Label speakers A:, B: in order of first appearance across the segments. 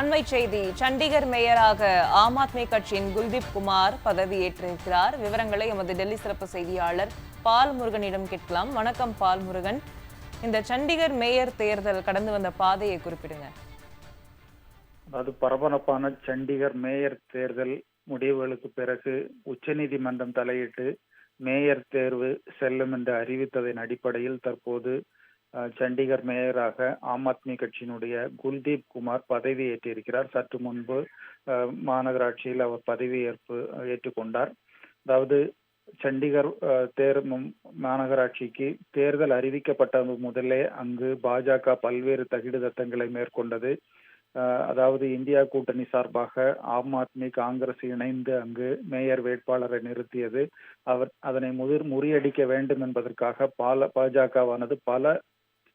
A: அண்மை செய்தி சண்டிகர் மேயராக ஆம் ஆத்மி கட்சியின் குல்தீப் குமார் பதவியேற்றிருக்கிறார். விவரங்களை எமது டெல்லி சிறப்பு செய்தியாளர் பால் முருகனிடம் கேட்கலாம். வணக்கம் பால் முருகன். இந்த சண்டிகர் மேயர் தேர்தல் கடந்து வந்த பாதையை குறிப்பிடுங்க.
B: அதாவது பரபரப்பான சண்டிகர் மேயர் தேர்தல் முடிவுகளுக்கு பிறகு உச்சநீதிமன்றம் தலையிட்டு மேயர் தேர்வு செல்லும் என்று அறிவித்ததன் அடிப்படையில் தற்போது சண்டிகர் மேயராக ஆம் ஆத்மி கட்சியினுடைய குல்தீப் குமார் பதவி ஏற்றிருக்கிறார். சற்று முன்பு மாநகராட்சியில் அவர் பதவி ஏற்பு ஏற்றுக்கொண்டார். அதாவது சண்டிகர் தேர் மாநகராட்சிக்கு தேர்தல் அறிவிக்கப்பட்ட முதலே அங்கு பாஜக பல்வேறு தகிடுதத்தங்களை மேற்கொண்டது. அஹ் அதாவது இந்தியா கூட்டணி சார்பாக ஆம் ஆத்மி காங்கிரஸ் இணைந்து அங்கு மேயர் வேட்பாளரை நிறுத்தியது. அவர் அதனை முதிர் முறியடிக்க வேண்டும் என்பதற்காக பல பாஜகவானது பல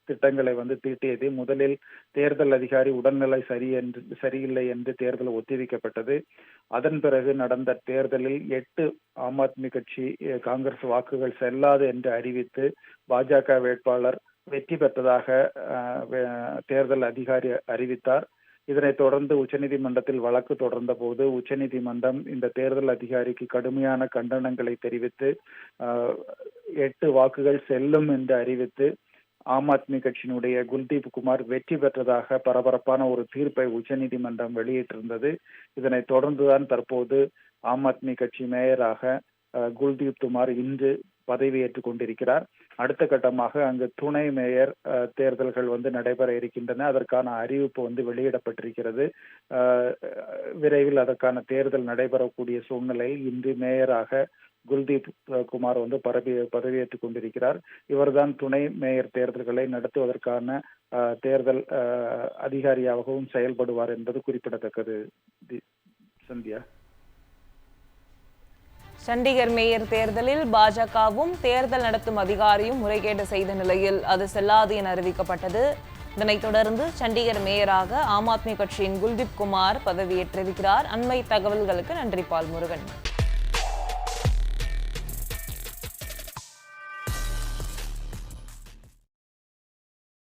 B: திட்டங்களை வந்து தீட்டியது. முதலில் தேர்தல் அதிகாரி உடல்நிலை சரி என்று சரியில்லை என்று தேர்தல் ஒத்திவைக்கப்பட்டது. அதன் பிறகு நடந்த தேர்தலில் எட்டு ஆம் ஆத்மி கட்சி காங்கிரஸ் வாக்குகள் செல்லாது என்று அறிவித்து பாஜக வேட்பாளர் வெற்றி பெற்றதாக தேர்தல் அதிகாரி அறிவித்தார். இதனைத் தொடர்ந்து உச்சநீதிமன்றத்தில் வழக்கு தொடர்ந்த போது உச்சநீதிமன்றம் இந்த தேர்தல் அதிகாரிக்கு கடுமையான கண்டனங்களை தெரிவித்து எட்டு வாக்குகள் செல்லும் என்று அறிவித்து ஆம் ஆத்மி கட்சியினுடைய குல்தீப் குமார் வெற்றி பெற்றதாக பரபரப்பான ஒரு தீர்ப்பை உச்சநீதிமன்றம் வெளியிட்டிருந்தது. இதனைத் தொடர்ந்துதான் தற்போது ஆம் ஆத்மி கட்சி மேயராக குல்தீப் குமார் இன்று பதவியேற்றுக் கொண்டிருக்கிறார். அடுத்த கட்டமாக அங்கு துணை மேயர் அஹ், தேர்தல்கள் வந்து நடைபெற இருக்கின்றன. அதற்கான அறிவிப்பு வந்து வெளியிடப்பட்டிருக்கிறது. விரைவில் அதற்கான தேர்தல் நடைபெறக்கூடிய சூழ்நிலையில் இன்று மேயராக குல்தீப் குமார் வந்து பதவி பதவியேற்றுக் கொண்டிருக்கிறார். இவர்தான் துணை மேயர் தேர்தல்களை நடத்துவதற்கான தேர்தல் அதிகாரியாகவும் செயல்படுவார் என்பது குறிப்பிடத்தக்கது. சந்தியா?
A: சண்டிகர் மேயர் தேர்தலில் பாஜகவும் தேர்தல் நடத்தும் அதிகாரியும் முறைகேடு செய்த நிலையில் அது செல்லாது என அறிவிக்கப்பட்டது. இதனைத் தொடர்ந்து சண்டிகர் மேயராக ஆம் ஆத்மி கட்சியின் குல்தீப் குமார் பதவியேற்றிருக்கிறார். அண்மை தகவல்களுக்கு நன்றி பால் முருகன்.